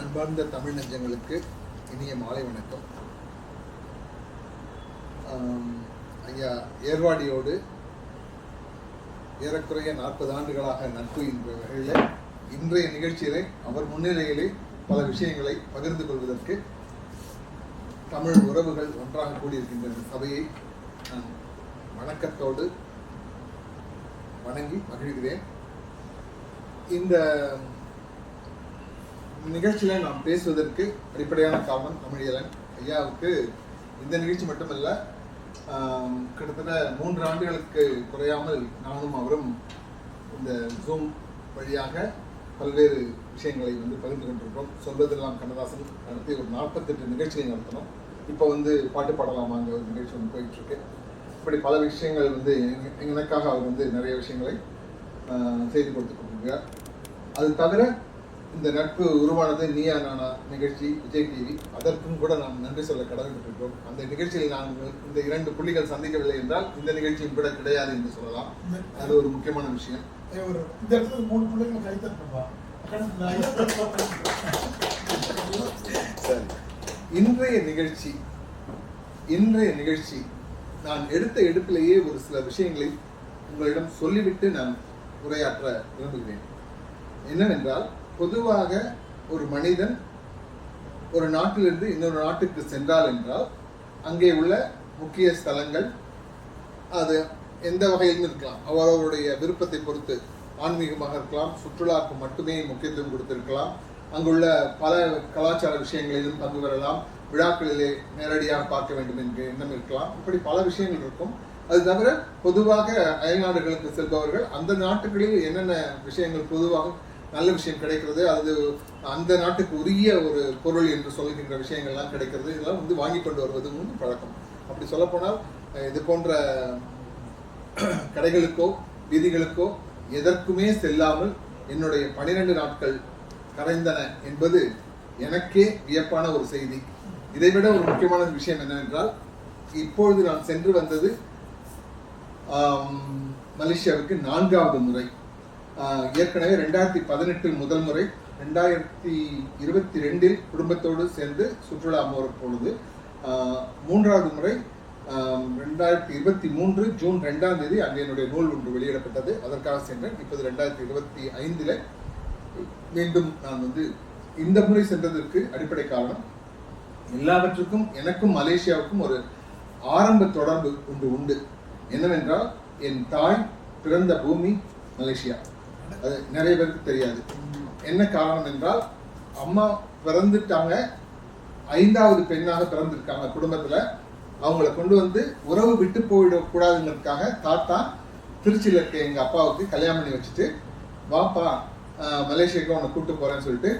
அன்பார்ந்த தமிழ் நெஞ்சங்களுக்கு இனிய மாலை வணக்கம். ஐயா ஏர்வாடியோடு ஏறக்குறைய நாற்பது ஆண்டுகளாக நட்பு என்ற வகையில் இன்றைய நிகழ்ச்சியிலே அவர் முன்னிலையிலே பல விஷயங்களை பகிர்ந்து கொள்வதற்கு தமிழ் உறவுகள் ஒன்றாக கூடியிருக்கின்ற சபையை நான் வணக்கத்தோடு வணங்கி மகிழ்கிறேன். இந்த நிகழ்ச்சியில் நாம் பேசுவதற்கு அடிப்படையான காரணம் தமிழியலன் ஐயாவுக்கு இந்த நிகழ்ச்சி மட்டுமல்ல கிட்டத்தட்ட மூன்று ஆண்டுகளுக்கு குறையாமல் நானும் அவரும் இந்த ஜூம் வழியாக பல்வேறு விஷயங்களை வந்து பகிர்ந்து கொண்டிருக்கிறோம். சொல்வதெல்லாம் கண்ணதாசன் நடத்தி ஒரு நாற்பத்தெட்டு நிகழ்ச்சியை நடத்தினோம். இப்போ வந்து பாட்டு பாடலாமாங்க ஒரு நிகழ்ச்சி ஒன்று போயிட்டுருக்கு. இப்படி பல விஷயங்கள் வந்து எனக்காக அவர் வந்து நிறைய விஷயங்களை செய்து கொடுத்து கொண்டிருக்கிறார். அது தவிர இந்த நட்பு உருவானது நீயா நானா நிகழ்ச்சி விஜய் டிவி. அதற்கும் கூட நாம் நன்றி சொல்ல கடமைப்பட்டிருக்கிறோம். அந்த நிகழ்ச்சியில் நாங்கள் இந்த இரண்டு புள்ளிகள் சந்திக்கவில்லை என்றால் இந்த நிகழ்ச்சியும் கூட கிடையாது என்று சொல்லலாம். அது ஒரு முக்கியமான விஷயம். இந்த இடத்துல மூணு பிள்ளைங்க கை தட்டணும்பா சரி. இன்றைய நிகழ்ச்சி இன்றைய நிகழ்ச்சி நான் எடுத்த எடுப்பிலேயே ஒரு சில விஷயங்களை உங்களிடம் சொல்லிவிட்டு நான் உரையாற்ற விரும்புகிறேன். என்னவென்றால் பொதுவாக ஒரு மனிதன் ஒரு நாட்டிலிருந்து இன்னொரு நாட்டுக்கு சென்றால் என்றால் அங்கே உள்ள முக்கிய ஸ்தலங்கள் அது எந்த வகையிலும் இருக்கலாம். அவரவருடைய விருப்பத்தை பொறுத்து ஆன்மீகமாக இருக்கலாம் சுற்றுலாவுக்கு மட்டுமே முக்கியத்துவம் கொடுத்திருக்கலாம். அங்குள்ள பல கலாச்சார விஷயங்களிலும் பங்கு பெறலாம். விழாக்களிலே நேரடியாக பார்க்க வேண்டும் என்கிற எண்ணம் இருக்கலாம். இப்படி பல விஷயங்கள் இருக்கும். அது தவிர பொதுவாக அயல்நாடுகளுக்கு செல்பவர்கள் அந்த நாட்டுகளில் என்னென்ன விஷயங்கள் பொதுவாக நல்ல விஷயம் கிடைக்கிறது. அது அந்த நாட்டுக்கு உரிய ஒரு பொருள் என்று சொல்கின்ற விஷயங்கள்லாம் கிடைக்கிறது. இதெல்லாம் வந்து வாங்கி கொண்டு வருவது வந்து பழக்கம். அப்படி சொல்லப்போனால் இது போன்ற கடைகளுக்கோ வீதிகளுக்கோ எதற்குமே செல்லாமல் என்னுடைய பனிரெண்டு நாட்கள் கரைந்தன என்பது எனக்கே வியப்பான ஒரு செய்தி. இதைவிட ஒரு முக்கியமான விஷயம் என்னவென்றால் இப்பொழுது நான் சென்று வந்தது மலேசியாவுக்கு நான்காவது முறை. ஏற்கனவே ரெண்டாயிரத்தி பதினெட்டில் முதல் முறை ரெண்டாயிரத்தி இருபத்தி ரெண்டில் குடும்பத்தோடு சேர்ந்து சுற்றுலா போகிற பொழுது மூன்றாவது முறை ரெண்டாயிரத்தி இருபத்தி மூன்று ஜூன் ரெண்டாம் தேதி அங்கே என்னுடைய நூல் ஒன்று வெளியிடப்பட்டது. அதற்காக சென்றேன். இப்போது ரெண்டாயிரத்தி இருபத்தி ஐந்தில் மீண்டும் நான் வந்து இந்த முறை சென்றதற்கு அடிப்படை காரணம் எல்லாவற்றுக்கும் எனக்கும் மலேசியாவுக்கும் ஒரு ஆரம்ப தொடர்பு ஒன்று உண்டு. என்னவென்றால் என் தாய் பிறந்த பூமி மலேசியா. அது நிறைய பேருக்கு தெரியாது. என்ன காரணம் என்றால் அம்மா பிறந்துட்டாங்க. ஐந்தாவது பெண்ணாக பிறந்திருக்காங்க குடும்பத்தில். அவங்கள கொண்டு வந்து உறவு விட்டு போயிடக்கூடாதுங்கிறதுக்காக தாத்தா திருச்சியில் இருக்க எங்கள் அப்பாவுக்கு கல்யாணம் பண்ணி வச்சுட்டு வாப்பா மலேசியாவுக்கு உன்னை கூட்டு போகிறேன்னு சொல்லிட்டு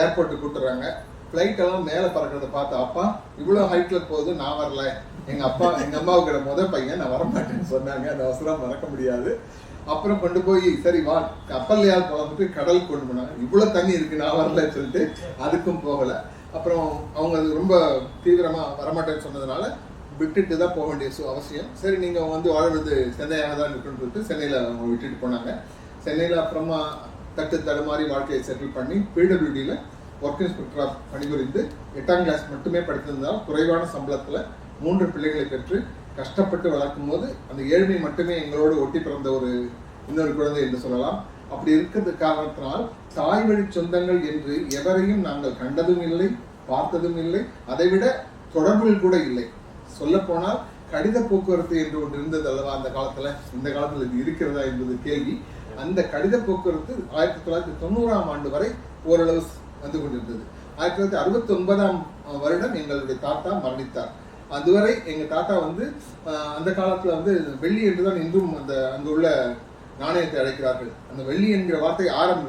ஏர்போர்ட்டுக்கு கூட்டுறாங்க. ஃப்ளைட்டெல்லாம் மேலே பறக்கிறத பார்த்து அப்பா இவ்வளோ ஹைட்டில் போகுது நான் வரல. எங்கள் அப்பா எங்கள் அம்மாவுக்கு முத பையன் நான் வரமாட்டேன்னு சொன்னாங்க. அந்த அவசரம் மறக்க முடியாது. அப்புறம் கொண்டு போய் சரி வா கப்பல்லையால் போலாம்ட்டு கடல் கொண்டு போனாங்க இவ்வளோ தண்ணி இருக்கு நான் வரல சொல்லிட்டு அதுக்கும் போகலை. அப்புறம் அவங்க அது ரொம்ப தீவிரமாக வரமாட்டேன்னு சொன்னதுனால விட்டுட்டு தான் போக வேண்டிய சு- அவசியம். சரி நீங்க வந்து வாழ்றது சென்னையாக தான் இருக்குன்னு சொல்லிட்டு சென்னையில் அவங்க விட்டுட்டு போனாங்க. சென்னையில் அப்புறமா தட்டு தடுமாறி வாழ்க்கையை செட்டில் பண்ணி பிடபிள்யூடியில் ஒர்க் இன்ஸ்பெக்டராக பணிபுரிந்து எட்டாம் கிளாஸ் மட்டுமே படித்திருந்தால் குறைவான சம்பளத்தில் மூன்று பிள்ளைகளை பெற்று கஷ்டப்பட்டு வளர்க்கும் போது அந்த ஏழ்மை மட்டுமே எங்களோடு ஒட்டி பிறந்த ஒரு இன்னொரு குழந்தை என்று சொல்லலாம். அப்படி இருக்கிறது காரணத்தினால் தாய் வழி சொந்தங்கள் என்று எவரையும் நாங்கள் கண்டதும் இல்லை பார்த்ததும் இல்லை. அதைவிட தொடர்பில் கூட இல்லை. சொல்ல போனால் கடித போக்குவரத்து என்று ஒன்று இருந்தது அல்லவா அந்த காலத்துல? இந்த காலத்துல இது இருக்கிறதா என்பது கேள்வி. அந்த கடித போக்குவரத்து ஆயிரத்தி தொள்ளாயிரத்தி தொண்ணூறாம் ஆண்டு வரை ஓரளவு வந்து கொண்டிருந்தது. ஆயிரத்தி தொள்ளாயிரத்தி அறுபத்தி ஒன்பதாம் வருடம் எங்களுடைய தாத்தா மரணித்தார். அதுவரை எங்கள் தாத்தா வந்து அந்த காலத்தில் வந்து வெள்ளி என்று தான் இன்றும் அந்த அங்குள்ள நாணயத்தை அழைக்கிறார்கள். அந்த வெள்ளி என்கிற வார்த்தை ஆரம்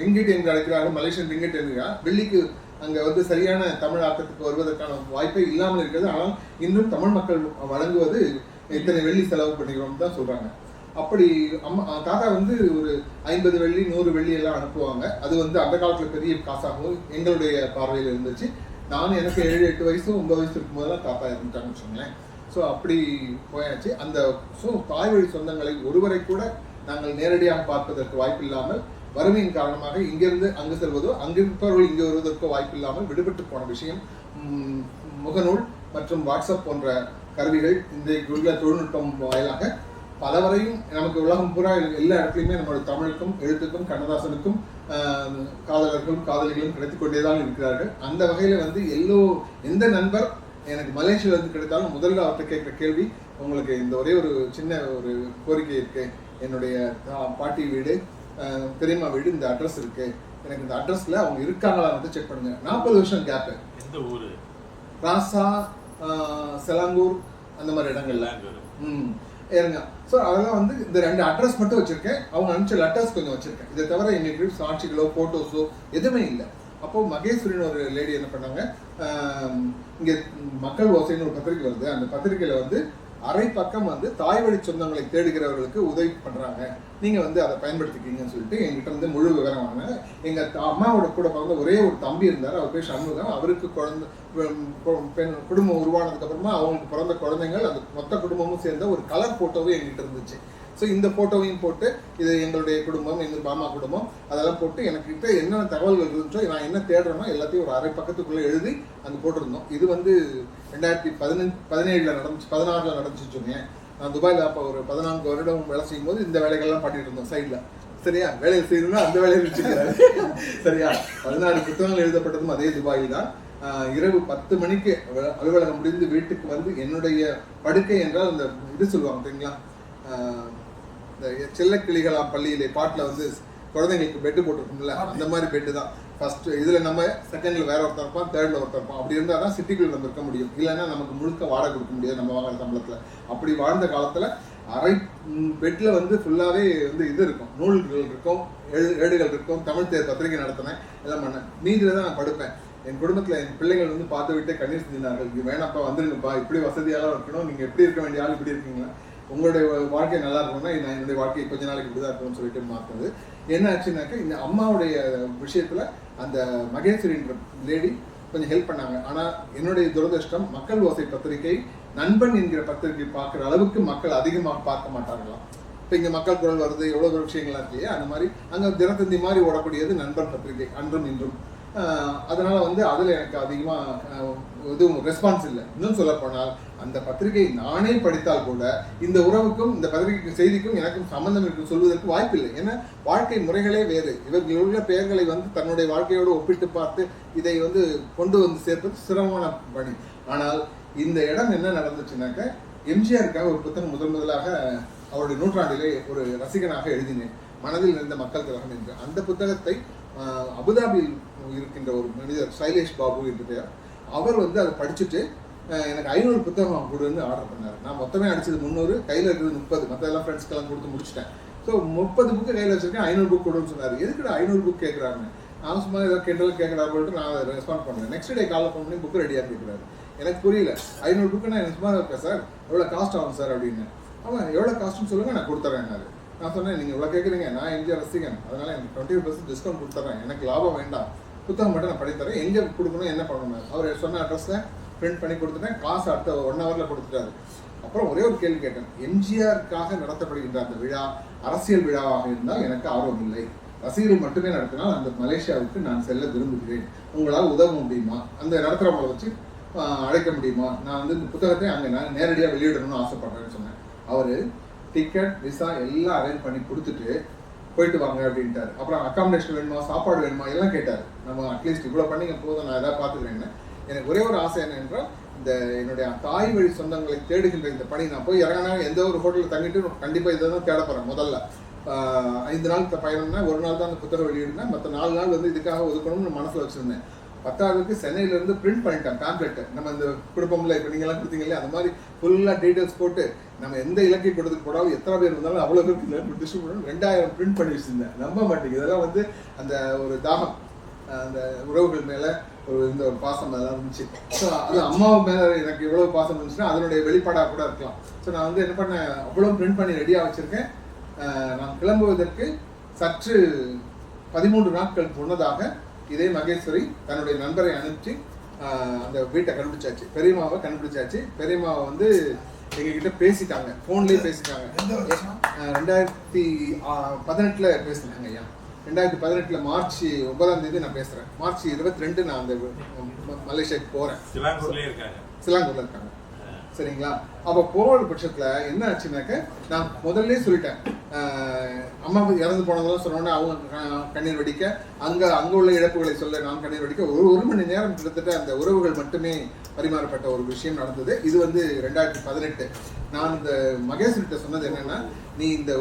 ரிங்கிட் என்று அழைக்கிறார்கள் மலேசியன் ரிங்கிட் என்கிறார் வெள்ளிக்கு அங்கே வந்து சரியான தமிழ் ஆக்கத்துக்கு வருவதற்கான வாய்ப்பே இல்லாமல் இருக்கிறது. ஆனால் இன்னும் தமிழ் மக்கள் வழங்குவது இத்தனை வெள்ளி செலவு பண்ணிக்கிறோம் தான் சொல்கிறாங்க அப்படி அம்மா தாத்தா வந்து ஒரு ஐம்பது வெள்ளி நூறு வெள்ளி எல்லாம் அனுப்புவாங்க. அது வந்து அந்த காலத்தில் பெரிய காசாகவும் எங்களுடைய பார்வையில் இருந்துச்சு. நானும் எனக்கு ஏழு எட்டு வயசு ஒன்பது வயசு இருக்கும்போதெல்லாம் தாத்தா இருந்துட்டாங்கன்னு வச்சுக்கோங்களேன். ஸோ அப்படி போயாச்சு. அந்த ஸோ தாய் வழி சொந்தங்களை ஒருவரை கூட நாங்கள் நேரடியாக பார்ப்பதற்கு வாய்ப்பில்லாமல் வறுமையின் காரணமாக இங்கிருந்து அங்கு செல்வதோ அங்கிருப்பவர்கள் இங்கே வருவதற்கோ வாய்ப்பு இல்லாமல் விடுபட்டு போன விஷயம் முகநூல் மற்றும் வாட்ஸ்அப் போன்ற கருவிகள் இந்த தொழில்நுட்பம் வாயிலாக பலவரையும் நமக்கு உலகம் பூரா எல்லா இடத்துலையுமே நம்மளோட தமிழுக்கும் எழுத்துக்கும் கண்ணதாசனுக்கும் காதலர்களும் காதலிகளும் கிடைத்துக் கொண்டேதான் இருக்கிறார்கள். அந்த வகையில வந்து எல்லோ எந்த நண்பர் எனக்கு மலேசியால இருந்து கிடைத்தாலும் முதல்ல அவர்கிட்ட கேட்குற கேள்வி உங்களுக்கு இந்த ஒரே ஒரு சின்ன ஒரு கோரிக்கை இருக்கு. என்னுடைய பாட்டி வீடு பெரியம்மா வீடு இந்த அட்ரஸ் இருக்கு. எனக்கு இந்த அட்ரஸ்ல அவங்க இருக்காங்களா வந்து செக் பண்ணுங்க. நாற்பது வருஷம் கேப்பு எந்த ஊரு? ராசா செலாங்கூர் அந்த மாதிரி இடங்கள்ல. ம். இருங்க. ஸோ அதெல்லாம் வந்து இந்த ரெண்டு அட்ரஸ் மட்டும் வச்சிருக்கேன். அவங்க அனுப்பிச்ச லெட்டர்ஸ் கொஞ்சம் வச்சுருக்கேன். இதை தவிர எங்களுக்கு சாட்சிகளோ ஃபோட்டோஸோ எதுவுமே இல்லை. அப்போது மகேஸ்வரின்னு ஒரு லேடி என்ன பண்ணாங்க? இங்கே மக்கள் ஓசைன்னு ஒரு பத்திரிக்கை வருது. அந்த பத்திரிக்கையில் வந்து அரை பக்கம் வந்து தாய் வழி சொந்தங்களை தேடுகிறவர்களுக்கு உதவி பண்ணுறாங்க நீங்கள் வந்து அதை பயன்படுத்திக்கிங்கன்னு சொல்லிட்டு எங்கிட்ட வந்து முழு விவரம் எங்கள் அம்மாவோட கூட பிறந்த ஒரே ஒரு தம்பி இருந்தார். அவர் பேர் சண்முகம். அவருக்கு குழந்தை பெண் குடும்பம் உருவானதுக்கப்புறமா அவங்களுக்கு பிறந்த குழந்தைங்கள் அந்த மொத்த குடும்பமும் சேர்ந்த ஒரு கலர் ஃபோட்டோவும் எங்கிட்ட இருந்துச்சு. ஸோ இந்த ஃபோட்டோவையும் போட்டு இது எங்களுடைய குடும்பம் எங்கள் மாமா குடும்பம் அதெல்லாம் போட்டு எனக்கு கிட்ட என்னென்ன தகவல்கள் இருந்துச்சோ நான் என்ன தேடுறேனோ எல்லாத்தையும் ஒரு அரை பக்கத்துக்குள்ளே எழுதி அங்கே போட்டிருந்தோம். இது வந்து ரெண்டாயிரத்தி பதினஞ்சு பதினேழில் நடந்துச்சு பதினாறில் நடந்துச்சுன்னு சொன்னேன். நான் துபாயில் அப்போ ஒரு பதினான்கு வருடம் வேலை செய்யும் போது இந்த வேலைகள்லாம் பண்ணிட்டு இருந்தோம் சைடில் சரியா? வேலையை செய்யணும்னா அந்த வேலையை வச்சுக்கிறாரு. சரியா? பதினாறு புத்தகங்கள் எழுதப்பட்டதும் அதே துபாயில் தான். இரவு பத்து மணிக்கு அலுவலகம் முடிந்து வீட்டுக்கு வந்து என்னுடைய படுக்கை என்றால் அந்த இது சொல்லுவாங்க தெரியுங்களா? இந்த செல்லக்கிளிகளா பள்ளியிலே பாட்டில் வந்து குழந்தைங்களுக்கு பெட்டு போட்டிருக்கும்ல அந்த மாதிரி பெட்டு தான். ஃபர்ஸ்ட் இதில் நம்ம செகண்ட்ல வேற ஒருத்தர் இருப்பான் தேர்ட்ல ஒருத்தர் இருப்பான். அப்படி இருந்தால் தான் சிட்டிக்குள்ள நம்ம இருக்க முடியும். இல்லைன்னா நமக்கு முழுக்க வாடகை கொடுக்க முடியாது நம்ம வாங்குற சம்பளத்தில். அப்படி வாழ்ந்த காலத்தில் அரை பெட்டில் வந்து ஃபுல்லாகவே வந்து இது இருக்கும். நூல்கள் இருக்கும் ஏழு ஏடுகள் இருக்கும் தமிழ் தேர் பத்திரிகை நடத்தினேன் எல்லாம் பண்ணேன். மீதியில தான் நான் படுப்பேன். என் குடும்பத்தில் என் பிள்ளைகள் வந்து பார்த்து விட்டு கண்ணீர் செஞ்சினார்கள் இது வேணாப்பா வந்துருங்கப்பா. இப்படி வசதியாக இருக்கணும். நீங்கள் எப்படி இருக்க வேண்டிய ஆள் இப்படி இருக்கீங்களா? உங்களுடைய வாழ்க்கை நல்லா இருக்கணும்னா நான் என்னுடைய வாழ்க்கை கொஞ்ச நாளைக்கு இப்படிதான் இருக்கணும்னு சொல்லிட்டு மாற்றினது என்ன ஆச்சுனாக்கா இந்த அம்மாவுடைய விஷயத்தில் அந்த மகேஸ்வரின்ற லேடி கொஞ்சம் ஹெல்ப் பண்ணாங்க. ஆனா என்னுடைய துரதிருஷ்டம் மக்கள் ஓசை பத்திரிகை நண்பன் என்கிற பத்திரிகை பார்க்குற அளவுக்கு மக்கள் அதிகமாக பார்க்க மாட்டாங்களாம் இப்போ இங்க மக்கள் குரல் வருது எவ்வளவு விஷயங்கள்லாம் இருக்கு இல்லையா? அந்த மாதிரி அங்க தினத்தந்தி மாதிரி ஓடக்கூடியது நண்பன் பத்திரிகை அன்றும் இன்றும். அதனால் வந்து அதில் எனக்கு அதிகமாக எதுவும் ரெஸ்பான்ஸ் இல்லை. இன்னும் சொல்லப்போனால் அந்த பத்திரிகை நானே படித்தால் கூட இந்த உறவுக்கும் இந்த பத்திரிகை செய்திக்கும் எனக்கும் சம்பந்தம் இருக்கு சொல்வதற்கு வாய்ப்பில்லை. ஏன்னா வாழ்க்கை முறைகளே வேறு. இவர்களுடைய பெயர்களை வந்து தன்னுடைய வாழ்க்கையோடு ஒப்பிட்டு பார்த்து இதை வந்து கொண்டு வந்து சேர்ப்பது சிரமமான பணி. ஆனால் இந்த இடம் என்ன நடந்துச்சுனாக்க எம்ஜிஆருக்காக ஒரு புத்தகம் முதன் முதலாக அவருடைய நூற்றாண்டிலே ஒரு ரசிகனாக எழுதினேன். மனதில் இருந்த மக்கள் திலகம் என்று. அந்த புத்தகத்தை அபுதாபியில் இருக்கின்ற ஒரு மனிதர் சைலேஷ் பாபு என்று பெயர். அவர் வந்து அதை படிச்சுட்டு எனக்கு ஐநூறு புத்தகம் கொடுன்னு ஆர்டர் பண்ணார். நான் மொத்தமே அடிச்சது முந்நூறு கையில் இருக்கிறது முப்பது. மற்ற எல்லாம் ஃப்ரெண்ட்ஸ்க்கெல்லாம் கொடுத்து முடிச்சிட்டேன். ஸோ முப்பது புக்கு கையில் வச்சிருக்கேன் ஐநூறு புக் கொடுன்னு சொன்னார். எதுக்குடா ஐநூறு புக் கேட்குறாங்க நான் சும்மா ஏதோ கெண்டல் கேட்குறாரு நான் அதை ரெஸ்பாண்ட் பண்ணேன் நெக்ஸ்ட் டே காலில் ஃபோன் பண்ணி புக் ரெடியாக கேட்குறாரு எனக்கு புரியல. ஐநூறு புக்கு நான் சும்மா இருக்கேன் சார் எவ்வளோ காஸ்ட் ஆகும் சார் அப்படின்னு. ஆமாம் எவ்வளோ காஸ்ட்னு சொல்லுங்கள் நான் கொடுத்துறேன் நான் சொன்னேன் நீங்கள் இவ்வளோ கேட்குறீங்க நான் எம்ஜிஆர் ரசிகன். அதனால் எனக்கு டுவெண்ட்டி பர்சன்ட் டிஸ்கவுண்ட் கொடுத்துறேன். எனக்கு லாபம் வேண்டாம். புத்தகம் மட்டும் நான் படித்தரேன் எங்கே கொடுக்கணும் என்ன பண்ணணும்? அவர் சொன்ன அட்ரஸில் பிரிண்ட் பண்ணி கொடுத்துட்டேன். காசு அடுத்த ஒன் ஹவரில் கொடுத்துட்டாரு. அப்புறம் ஒரே ஒரு கேள்வி கேட்டேன். எம்ஜிஆருக்காக நடத்தப்படுகின்ற அந்த விழா அரசியல் விழாவாக இருந்தால் எனக்கு ஆர்வம் இல்லை. ரசிகர்கள் மட்டுமே நடத்தினால் அந்த மலேசியாவுக்கு நான் செல்ல விரும்புகிறேன். உங்களால் உதவ முடியுமா? அந்த நடத்துகிறவங்களை வச்சு அழைக்க முடியுமா? நான் வந்து இந்த புத்தகத்தை அங்கே நான் நேரடியாக வெளியிடணும்னு ஆசைப்படுறேன்னு சொன்னேன். அவர் டிக்கெட் விசா எல்லாம் அரேஞ்ச் பண்ணி கொடுத்துட்டு போயிட்டு வாங்க அப்படின்ட்டாரு. அப்புறம் அக்காமடேஷன் வேணுமா சாப்பாடு வேணுமா எல்லாம் கேட்டார். நம்ம அட்லீஸ்ட் இவ்வளோ பண்ணிங்க போதும் நான் எதாவது பார்த்துக்கிறேன்னு எனக்கு ஒரே ஒரு ஆசை என்னென்றால் இந்த என்னுடைய தாய் வழி சொந்தங்களை தேடுகின்ற இந்த பணி நான் போய் இறங்கினா எந்த ஒரு ஹோட்டலில் தங்கிட்டு கண்டிப்பாக இதை தான் தேட போகிறேன் முதல்ல. ஐந்து நாள் பயணம்னா ஒரு நாள் தான் அந்த புத்தகம் வெளியிடுனேன் மற்ற நாலு நாள் வந்து இதுக்காக ஒதுக்கணும்னு மனசில் வச்சுருந்தேன். பத்தாவதுக்கு சென்னையில இருந்து பிரிண்ட் பண்ணிட்டோம் பேம்ப்ளெட் நம்ம இந்த கொடுப்போம்ல இப்போ நீங்களாம் கொடுத்தீங்க இல்லையா அந்த மாதிரி ஃபுல்லாக டீட்டெயில்ஸ் போட்டு நம்ம எந்த இலக்கிய கொடுத்துட்டு போடாலும் எத்தனை பேர் இருந்தாலும் அவ்வளோ பேருக்கு டிஸ்ட்ரிபியூட் பண்ணணும். ரெண்டாயிரம் பிரிண்ட் பண்ணி வச்சிருந்தேன். நம்ப மாட்டேங்குது. இதெல்லாம் வந்து அந்த ஒரு தாகம். அந்த உறவுகள் மேலே ஒரு இந்த ஒரு பாசம் அதெல்லாம் இருந்துச்சு. ஸோ அது அம்மாவு மேலே எனக்கு இவ்வளோ பாசம் இருந்துச்சுன்னா அதனுடைய வெளிப்பாடாக கூட இருக்கலாம். ஸோ நான் வந்து என்ன பண்ணேன்? அவ்வளோ பிரிண்ட் பண்ணி ரெடியாக வச்சுருக்கேன். நான் கிளம்புவதற்கு சற்று பதிமூன்று நாட்கள் முன்னதாக இதே மகேஸ்வரி தன்னுடைய நண்பரை அனுப்பிச்சு அந்த வீட்டை கண்டுபிடிச்சாச்சு. பெரியம்மாவை கண்டுபிடிச்சாச்சு. பெரியம்மாவை வந்து எங்ககிட்ட பேசிட்டாங்க. ஃபோன்லேயே பேசிட்டாங்க. ரெண்டாயிரத்தி பதினெட்டுல பேசினாங்க ஐயா. ரெண்டாயிரத்தி பதினெட்டுல மார்ச் ஒன்பதாம் தேதி நான் பேசுறேன். மார்ச் இருபத்தி ரெண்டு நான் அந்த ம- மலேசியாக்கு போறேன். சிலாங்கூர்லயே இருக்காங்க. சிலாங்கூர்ல இருக்காங்க. சரிங்களா? அப்ப போற பட்சத்துல என்ன ஆச்சுனாக்க நான் முதல்ல சொல்லிட்டேன். அம்மா இறந்து போனதெல்லாம் சொன்னோன்னே அவங்க க- கண்ணீர் வடிக்க அங்கே அங்கே உள்ள இழப்புகளை சொல்ல நான் கண்ணீர் வடிக்க ஒரு ஒரு மணி நேரம் கிட்டத்தட்ட அந்த உறவுகள் மட்டுமே பரிமாறப்பட்ட ஒரு விஷயம் நடந்தது. இது வந்து ரெண்டாயிரத்தி பதினெட்டு. நான் இந்த மகேஸ்வரிட்ட சொன்னது என்னன்னா நீ இந்த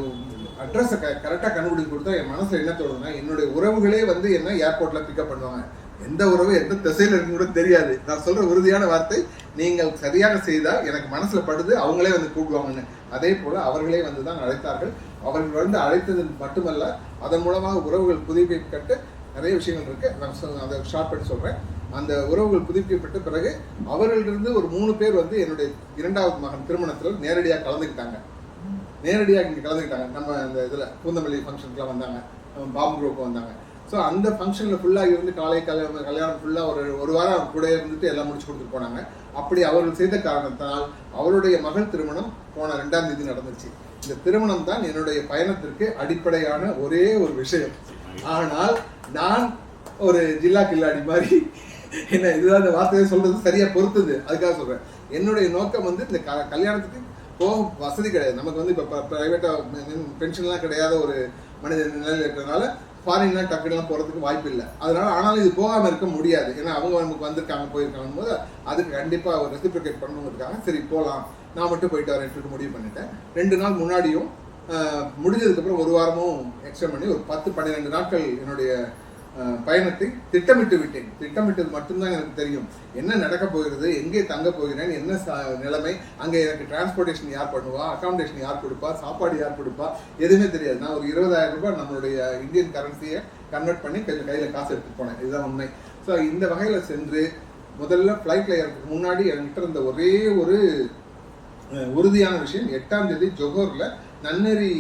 அட்ரஸை க கரெக்டாக கண்டுபிடிச்சு கொடுத்தா என் மனசில் என்ன தோணுதுன்னா என்னுடைய உறவுகளே வந்து என்ன ஏர்போர்ட்டில் பிக்கப் பண்ணுவாங்க. எந்த உறவு எந்த திசையில் இருக்குன்னு கூட தெரியாது. நான் சொல்ற உறுதியான வார்த்தை நீங்கள் சரியாக செய்தால் எனக்கு மனசுல படுது அவங்களே வந்து கூப்பிடுவாங்கன்னு. அதே போல அவர்களே வந்து தான் அழைத்தார்கள். அவர்கள் வந்து அழைத்தது மட்டுமல்ல அதன் மூலமாக உறவுகள் புதுப்பிக்கப்பட்டு நிறைய விஷயங்கள் இருக்கு. நான் சொ- அதை ஷார்ட் பண்ணி சொல்றேன். அந்த உறவுகள் புதுப்பிக்கப்பட்ட பிறகு அவர்களிருந்து ஒரு மூணு பேர் வந்து என்னுடைய இரண்டாவது மகன் திருமணத்தில் நேரடியாக கலந்துக்கிட்டாங்க. நேரடியாக இங்கே கலந்துக்கிட்டாங்க. நம்ம அந்த இதில் பூந்தமல்லி ஃபங்க்ஷனுக்குலாம் வந்தாங்க. நம்ம பாம்பு குரூப் வந்தாங்க. ஸோ அந்த ஃபங்க்ஷனில் ஃபுல்லாக இருந்து காலை கல்யாணம் கல்யாணம் ஃபுல்லாக ஒரு ஒரு வாரம் கூட இருந்துட்டு எல்லாம் முடிச்சு கொடுத்துட்டு போனாங்க. அப்படி அவர்கள் செய்த காரணத்தால் அவருடைய மகள் திருமணம் போன ரெண்டாம் தேதி நடந்துச்சு. இந்த திருமணம் தான் என்னுடைய பயணத்திற்கு அடிப்படையான ஒரே ஒரு விஷயம். ஆனால் நான் ஒரு ஜில்லா கில்லாடி மாதிரி என்ன இதுதான் இந்த வார்த்தையை சொல்றது சரியா பொறுத்தது. அதுக்காக சொல்றேன். என்னுடைய நோக்கம் வந்து இந்த க- கல்யாணத்துக்கு போக வசதி கிடையாது. நமக்கு வந்து இப்போ ப்ரைவேட்டாக பென்ஷன்லாம் கிடையாத ஒரு மனித நிலையில் இருக்கிறதுனால ஃபாரின்லாம் டக்குலாம் போகிறதுக்கு வாய்ப்பு இல்லை. அதனால ஆனாலும் இது போகாமல் இருக்க முடியாது. ஏன்னா அவங்க நமக்கு வந்திருக்காங்க போயிருக்காங்க போது அதுக்கு கண்டிப்பாக ஒரு ரெசிப்ரிகேட் பண்ணணும் இருக்காங்க சரி போகலாம் நான் மட்டும் போயிட்டு வரேன் சொல்லிட்டு முடிவு பண்ணிட்டேன். ரெண்டு நாள் முன்னாடியும் முடிஞ்சதுக்கப்புறம் ஒரு வாரமும் எக்ஸ்டெண்ட் பண்ணி ஒரு பத்து பன்னிரெண்டு நாட்கள் என்னுடைய பயணத்தை திட்டமிட்டு விட்டேன். திட்டமிட்டது மட்டும்தான் எனக்கு தெரியும். என்ன நடக்க போகிறது எங்கே தங்க போகிறேன் என்ன நிலைமை அங்கே எனக்கு டிரான்ஸ்போர்ட்டேஷன் யார் பண்ணுவா அகாமடேஷன் யார் கொடுப்பா சாப்பாடு யார் கொடுப்பா எதுவுமே தெரியாது. நான் ஒரு இருபதாயிரம் ரூபாய் நம்மளுடைய இந்தியன் கரன்சியை கன்வெர்ட் பண்ணி கொஞ்சம் கையில் காசு எடுத்துட்டு போனேன். இதுதான் உண்மை. ஸோ இந்த வகையில் சென்று முதல்ல ஃப்ளைட்டில் ஏறதுக்கு முன்னாடி என்கிட்ட இருந்த ஒரே ஒரு உறுதியான விஷயம் எட்டாம் தேதி ஜொஹோரில் நன்னெறி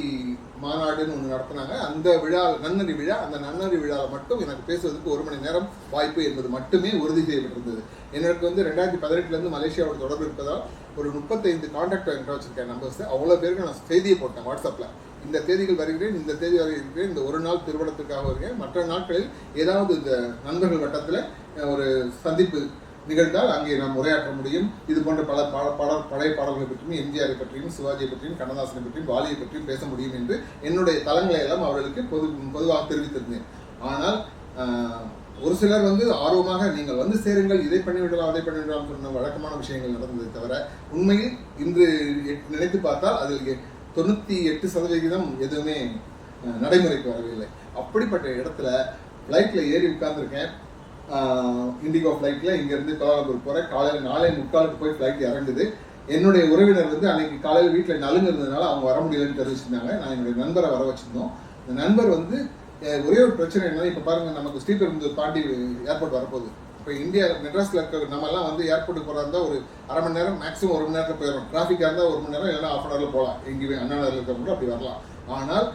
மாநாடுன்னு ஒன்று நடத்தினாங்க. அந்த விழா நன்னறி விழா அந்த நன்னறி விழாவில் மட்டும் எனக்கு பேசுவதற்கு ஒரு மணி நேரம் வாய்ப்பு என்பது மட்டுமே உறுதி செய்யப்பட்டிருந்தது எனக்கு வந்து ரெண்டாயிரத்தி பதினெட்டுலேருந்து மலேசியாவோட தொடர்பு இருப்பதால் ஒரு முப்பத்தைந்து கான்டாக்ட் என்கிட்ட வச்சிருக்கேன் நம்பர்ஸ் அவ்வளோ பேருக்கு நான் செய்தியை போட்டேன் வாட்ஸ்அப்பில் இந்த தேதிகள் வருகிறேன் இந்த தேதி வருகிறேன் இந்த ஒரு நாள் திருமணத்துக்காக வருகிறேன். மற்ற நாட்களில் ஏதாவது இந்த நண்பர்கள் வட்டத்தில் ஒரு சந்திப்பு நிகழ்ந்தால் அங்கே நாம் உரையாற்ற முடியும். இது போன்ற பல பாட பாடல் பழைய பாடல்களை பற்றியும் எம்ஜிஆரை பற்றியும் சிவாஜியை பற்றியும் கண்ணதாசனை பற்றியும் வாலியை பற்றியும் பேச முடியும் என்று என்னுடைய தளங்களை எல்லாம் அவர்களுக்கு பொது பொதுவாக தெரிவித்திருந்தேன். ஆனால் ஒரு சிலர் வந்து ஆர்வமாக நீங்கள் வந்து சேருங்கள் இதை பண்ணிவிடலாம் அதை பண்ணிவிடலாம் சொன்ன வழக்கமான விஷயங்கள் நடந்ததை தவிர உண்மையில் இன்று எட்- நினைத்து பார்த்தால் அதில் தொண்ணூற்றி எட்டு சதவிகிதம் எதுவுமே நடைமுறைக்கு வரவில்லை. அப்படிப்பட்ட இடத்துல ஃப்ளைட்டில் ஏறி உட்கார்ந்துருக்கேன். இண்டிகோ ஃப்ளைட்டில் இங்கேருந்து கோலாலம்பூர் போகிறேன் காலையில் நாலே முக்காலுக்கு போய் ஃப்ளைட் இறங்குது. என்னுடைய உறவினர் வந்து அன்னைக்கு காலையில் வீட்டில் நலுங்கு இருந்ததுனால அவங்க வர முடியலன்னு தெரிவிச்சிருந்தாங்க. நான் என்னுடைய நண்பரை வர வச்சுருந்தோம். இந்த நண்பர் வந்து ஒரே ஒரு பிரச்சனை என்னன்னா இப்போ பாருங்க நமக்கு ஸ்ரீபெரும்புதூர் பாண்டி ஏர்போர்ட் வரப்போகுது. இப்போ இந்தியா மெட்ராஸில் இருக்க நம்மலாம் வந்து ஏர்போர்ட்டுக்கு போறதா இருந்தால் ஒரு அரை மணி நேரம் மேக்ஸிமம் ஒரு மணி நேரத்தில் போயிடும் டிராஃபிக்காக இருந்தால் ஒரு மணி நேரம் இல்லைனா ஆஃப் அன் ஹவரில் போகலாம். எங்கேயுமே அண்ணா நகரில் இருக்கிறவங்க அப்படி வரலாம். ஆனால்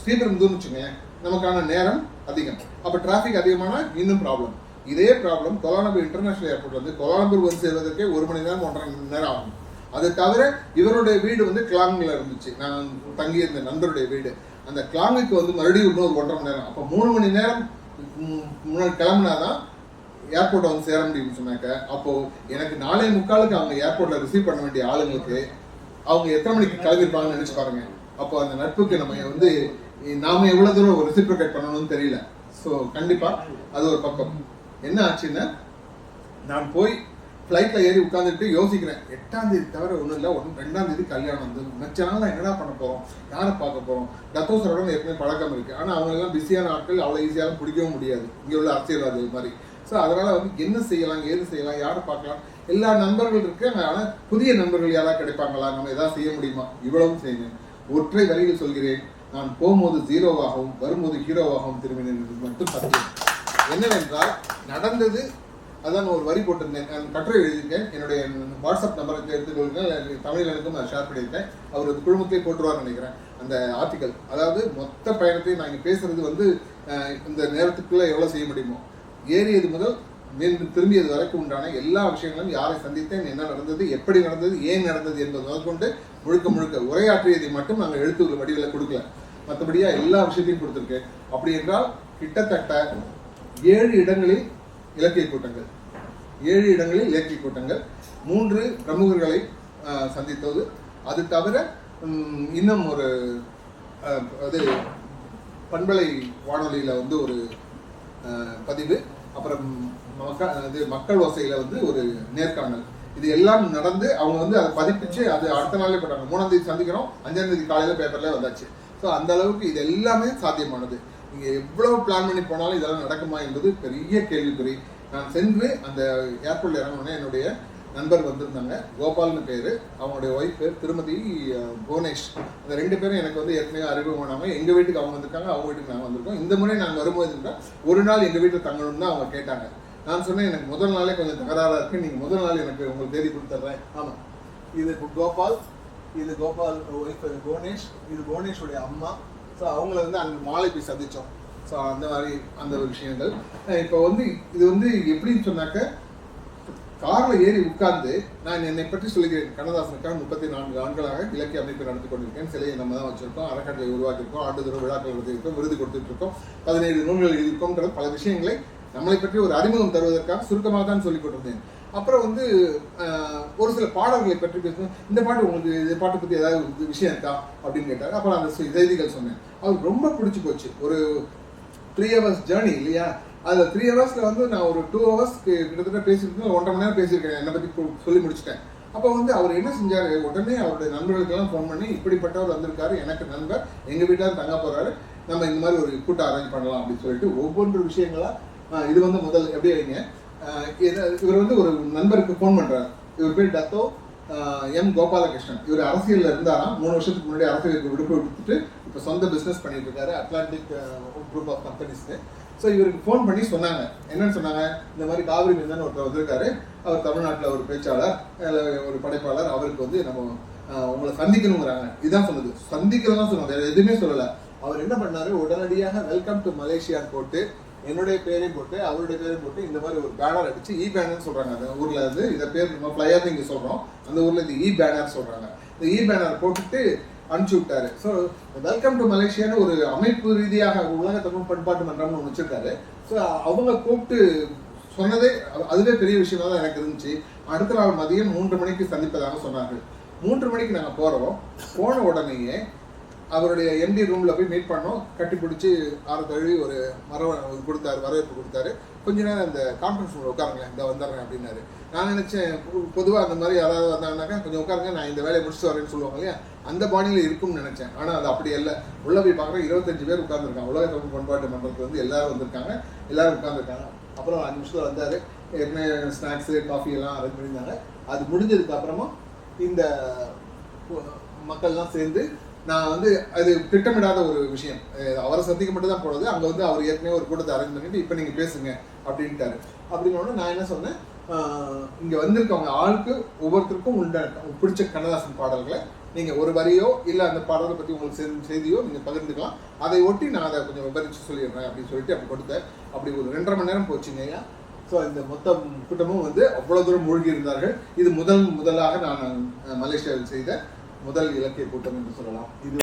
ஸ்ரீபெரும்புதூர்னு வச்சுக்கோங்க நமக்கான நேரம் அதிகம். அப்போ டிராஃபிக் அதிகமானால் இன்னும் ப்ராப்ளம் இதே problem Kuala Lumpur international airport வந்து கோலாலம்பூர் வந்து சேர்வதற்கே ஒரு மணி நேரம் ஒன்றரை மணி நேரம் ஆகும். அது தவிர இவருடைய வீடு வந்து கிளாங்கில் இருந்துச்சு. நான் தங்கியிருந்த நண்பருடைய வீடு. அந்த கிளாங்குக்கு வந்து மறுபடியும் இன்னொரு ஒன்றரை மணி நேரம். அப்போ மூணு மணி நேரம் முன்னாடி கிளம்புனாதான் ஏர்போர்ட்டை வந்து சேர முடியும்னு சொன்னாக்க அப்போது எனக்கு நாலே முக்காலுக்கு அவங்க ஏர்போர்ட்டில் ரிசீவ் பண்ண வேண்டிய ஆளுங்களுக்கு அவங்க எத்தனை மணிக்கு கிளம்பிருப்பாங்கன்னு நினச்சி பாருங்க. அப்போ அந்த நட்புக்கு நம்ம வந்து நாம எவ்வளோ தூரம் ரிசிப்ரிகேட் பண்ணணும்னு தெரியல. ஸோ கண்டிப்பாக அது ஒரு பக்கம். என்ன ஆச்சுன்னா நான் போய் ஃப்ளைட்டில் ஏறி உட்காந்துட்டு யோசிக்கிறேன். எட்டாம் தேதி தவிர ஒன்றும் இல்லை ஒன்று ரெண்டாம் தேதி கல்யாணம் வந்து மிச்ச நாள் நான் என்னடா பண்ண போகிறோம் யாரை பார்க்க போகிறோம் டத்தோசரோட ஏற்கனவே பழக்கம் இருக்குது ஆனால் அவங்களெல்லாம் பிஸியான ஆட்கள் அவ்வளோ ஈஸியாக பிடிக்கவும் முடியாது. இங்கே உள்ள அரசியல்வாதி மாதிரி. ஸோ அதனால் வந்து என்ன செய்யலாம் ஏது செய்யலாம் யாரை பார்க்கலாம்? எல்லா நண்பர்கள் இருக்கு ஆனால் புதிய நண்பர்கள் யாராவது கிடைப்பாங்களா? நம்ம எதாவது செய்ய முடியுமா? இவ்வளவும் செய்யணும் ஒற்றை வரியில் சொல்கிறேன். நான் போகும்போது ஜீரோவாகவும் வரும்போது ஹீரோவாகவும் திரும்பினேன். என்று மட்டும் சத்தியம் என்னவென்றால் நடந்தது அதான் நான் ஒரு வரி போட்டிருந்தேன். நான் கட்டுரை எழுதியிருக்கேன். என்னுடைய வாட்ஸ்அப் நம்பரை எடுத்துக்கொள்கிறேன் தமிழில் எனக்கும் நான் ஷேர் பண்ணியிருக்கேன். அவர் அது குழுமத்திலே போட்டுருவார்னு நினைக்கிறேன் அந்த ஆர்டிக்கல் அதாவது மொத்த பயணத்தையும் நான் இங்கே பேசுறது வந்து இந்த நேரத்துக்குள்ளே எவ்வளோ செய்ய முடியுமோ. ஏறியது முதல் மீண்டும் திரும்பியது வரைக்கும் உண்டான எல்லா விஷயங்களும் யாரை சந்தித்தேன் என்ன நடந்தது எப்படி நடந்தது ஏன் நடந்தது என்பது முதற்கொண்டு முழுக்க முழுக்க உரையாற்றியதை மட்டும் நாங்கள் எழுத்து வடிவில் கொடுக்கல. மற்றபடியாக எல்லா விஷயத்தையும் கொடுத்துருக்கேன். அப்படி என்றால் கிட்டத்தட்ட ஏழு இடங்களில் இலக்கிய கூட்டங்கள். ஏழு இடங்களில் இலக்கிய கூட்டங்கள். மூன்று பிரமுகர்களை சந்தித்தது. அது தவிர இன்னும் ஒரு அது பண்பலை வானொலியில் வந்து ஒரு பதிவு. அப்புறம் மக்கள் இது மக்கள் வசையில் வந்து ஒரு நேர்காணல். இது எல்லாம் நடந்து அவங்க வந்து அதை பதிப்பிச்சு அது அடுத்த நாளே போட்டாங்க. மூணாம் தேதி சந்திக்கிறோம். அஞ்சாம் தேதி காலையில் பேப்பரில் வந்தாச்சு. ஸோ அந்த அளவுக்கு இது எல்லாமே சாத்தியமானது. நீங்கள் எவ்வளோ பிளான் பண்ணி போனாலும் இதெல்லாம் நடக்குமா என்பது பெரிய கேள்விக்குறி. நான் சென்று அந்த ஏர்போர்ட்டில் இறங்கினோடனே என்னுடைய நண்பர் வந்திருந்தாங்க. கோபால்னு பேர். அவங்களுடைய ஒய்ஃப் பேர் திருமதி புவனேஷ். அந்த ரெண்டு பேரும் எனக்கு வந்து ஏற்கனவே அறிமுகமானவங்க எங்கள் வீட்டுக்கு அவங்க வந்திருக்காங்க அவங்க வீட்டுக்கு நாங்கள் வந்திருக்கோம். இந்த முறை நாங்கள் வரும்போது ஒரு நாள் எங்கள் வீட்டில் தங்கணும்னு தான் அவங்க கேட்டாங்க. நான் சொன்னேன் எனக்கு முதல் நாளே கொஞ்சம் தகராறாக இருக்குது நீங்கள் முதல் நாள் எனக்கு உங்களுக்கு தேதி கொடுத்துட்றேன் ஆமாம் இது கோபால் இது கோபால் ஒய்ஃப் புவனேஷ். இது புவனேஷுடைய அம்மா. ஸோ அவங்கள வந்து அங்கே மாலை போய் சந்தித்தோம் ஸோ அந்த மாதிரி அந்த ஒரு விஷயங்கள். இப்போ வந்து இது வந்து எப்படின்னு சொன்னாக்க காரில் ஏறி உட்கார்ந்து நான் என்னை பற்றி சொல்லுகிறேன். கண்ணதாசனுக்காக முப்பத்தி நான்கு ஆண்டுகளாக இலக்கிய அமைப்பு நடத்தி கொண்டிருக்கேன். சிலையை நம்ம தான் வச்சிருக்கோம். அறக்கட்டளை உருவாக்கியிருக்கோம். ஆண்டுதோறும் விழாக்கள் நடத்தியிருக்கோம். விருது கொடுத்துட்டு இருக்கோம் பதினேழு நூல்கள் எழுதியிருக்கோம்ன்ற பல விஷயங்களை நம்மளை பற்றி ஒரு அறிமுகம் தருவதற்காக சுருக்கமாக தான் சொல்லிக் கொண்டிருந்தேன். அப்புறம் வந்து சில பாடல்களை பற்றி பேசணும் இந்த பாட்டு உங்களுக்கு இந்த பாட்டை பற்றி ஏதாவது ஒரு விஷயம் இருக்கா? அப்படின்னு கேட்டார். அப்புறம் அந்த செய்திகள் சொன்னேன். அவருக்கு ரொம்ப பிடிச்சி போச்சு. ஒரு த்ரீ ஹவர்ஸ் ஜேர்னி இல்லையா? அதில் த்ரீ ஹவர்ஸில் வந்து நான் ஒரு டூ ஹவர்ஸ் கிட்டத்தட்ட பேசியிருக்கேன். ஒன்றரை மணி நேரம் பேசியிருக்கேன். என்னை பற்றி சொல்லி முடிச்சிட்டேன். அப்போ வந்து அவர் என்ன செஞ்சார்? உடனே அவருடைய நண்பர்களுக்கெல்லாம் ஃபோன் பண்ணி இப்படிப்பட்டவர் வந்திருக்காரு. எனக்கு நண்பர் எங்கள் வீட்டார் தங்க போகிறாரு நம்ம இந்த மாதிரி ஒரு கூட்டம் அரேஞ்ச் பண்ணலாம் அப்படின்னு சொல்லிட்டு ஒவ்வொன்று விஷயங்களா இது வந்து முதல் எப்படி அறிங்க இவர் வந்து ஒரு நண்பருக்கு ஃபோன் பண்ணுறாரு இவர் பேர் டத்தோ எம் கோபாலகிருஷ்ணன். இவர் அரசியலில் இருந்தாரா? மூணு வருஷத்துக்கு முன்னாடி அரசியலுக்கு விடுப்பு விட்டுட்டு இப்போ சொந்த பிஸ்னஸ் பண்ணிட்டு இருக்காரு அட்லாண்டிக் குரூப் ஆஃப் கம்பெனிஸ்க்கு ஸோ இவருக்கு ஃபோன் பண்ணி சொன்னாங்க. என்னன்னு சொன்னாங்க? இந்த மாதிரி காவிரி மீதான் ஒருத்தர் வந்திருக்காரு. அவர் தமிழ்நாட்டில் ஒரு பேச்சாளர் ஒரு படைப்பாளர். அவருக்கு வந்து நம்ம உங்களை சந்திக்கணுங்கிறாங்க இதுதான் சொன்னது. சந்திக்கிறதா சொன்னாங்க வேற எதுவுமே சொல்லலை. அவர் என்ன பண்ணாரு? உடனடியாக வெல்கம் டு மலேசியான்னு போட்டு என்னுடைய பேரையும் போட்டு அவருடைய பேரையும் போட்டு இந்த மாதிரி ஒரு பேனர் அடிச்சு இ பேனர்னு சொல்றாங்க. அந்த ஊர்ல இருந்து இதை பேர் நம்ம ஃபிளையர் இங்க சொல்றோம். அந்த ஊர்ல இது இ பேனர் சொல்றாங்க. இந்த இ பேனர் போட்டுட்டு அனுப்பிச்சு விட்டாரு. ஸோ வெல்கம் டு மலேசியான்னு ஒரு அமைப்பு ரீதியாக உலக தமிழ் பண்பாட்டு மன்றம்னு ஒன்று வச்சிருக்காரு. ஸோ அவங்க கூப்பிட்டு சொன்னதே அது- அதுவே பெரிய விஷயமா தான் எனக்கு இருந்துச்சு. அடுத்த நாள் மதியம் மூன்று மணிக்கு சந்திப்பதாக சொன்னார்கள். மூன்று மணிக்கு நாங்கள் போகிறோம் போன உடனேயே அவருடைய எம்டி ரூமில் போய் மீட் பண்ணோம். கட்டி பிடிச்சி ஆறு தழுவி ஒரு மரவ கொடுத்தாரு வரவேற்பு கொடுத்தாரு. கொஞ்ச நேரம் அந்த கான்ஃபரன்ஸ் ரூமில் உட்காருங்களேன் இந்த வந்துடுறேன் அப்படின்னாரு. நான் நினச்சேன் பொதுவாக அந்த மாதிரி யாராவது வந்தாங்கன்னாக்கா கொஞ்சம் உட்காருங்க நான் இந்த வேலையை முடிச்சுட்டு வரேன்னு சொல்லுவாங்க இல்லையா? அந்த பாணியில் இருக்கும்னு நினச்சேன். ஆனால் அது அப்படி இல்லை. உள்ளே போய் பார்க்குறேன் இருபத்தஞ்சு பேர் உட்காந்துருக்காங்க உலக தமிழ் பண்பாட்டு மன்றத்தில் வந்து எல்லாரும் வந்திருக்காங்க. எல்லாரும் உட்காந்துருக்காங்க அப்புறம் அஞ்சு நிமிஷத்தில் வந்தார். ஏற்கனவே ஸ்நாக்ஸு காஃபி எல்லாம் அரேஞ்ச் பண்ணியிருந்தாங்க. அது முடிஞ்சதுக்கு அப்புறமா இந்த மக்கள்லாம் சேர்ந்து நான் வந்து அது திட்டமிடாத ஒரு விஷயம். அவரை சந்திக்க மட்டும் தான் போனது. அங்கே வந்து அவர் ஏற்கனவே ஒரு கூட்டத்தை அரேஞ்ச் பண்ணிட்டு இப்போ நீங்கள் பேசுங்க அப்படின்ட்டாரு. அப்படின்னோடனே நான் என்ன சொன்னேன்? இங்கே வந்திருக்கவங்க ஆளுக்கு ஒவ்வொருத்தருக்கும் உண்ட பிடிச்ச கண்ணதாசன் பாடல்களை நீங்கள் ஒரு வரியோ இல்லை அந்த பாடலை பற்றி உங்களுக்கு செய்தியோ நீங்கள் பகிர்ந்துக்கலாம். அதை ஒட்டி நான் அதை கொஞ்சம் விபரித்து சொல்லிடுறேன் அப்படின்னு சொல்லிட்டு அப்படி கொடுத்தேன் அப்படி ஒரு ரெண்டரை மணி நேரம் போச்சுங்க ஐயா. ஸோ இந்த மொத்த கூட்டமும் வந்து அவ்வளோ தூரம் மூழ்கி இருந்தார்கள். இது முதல் முதலாக நான் மலேசியாவில் செய்த முதல் இலக்கிய கூட்டம் என்று சொல்லலாம். இது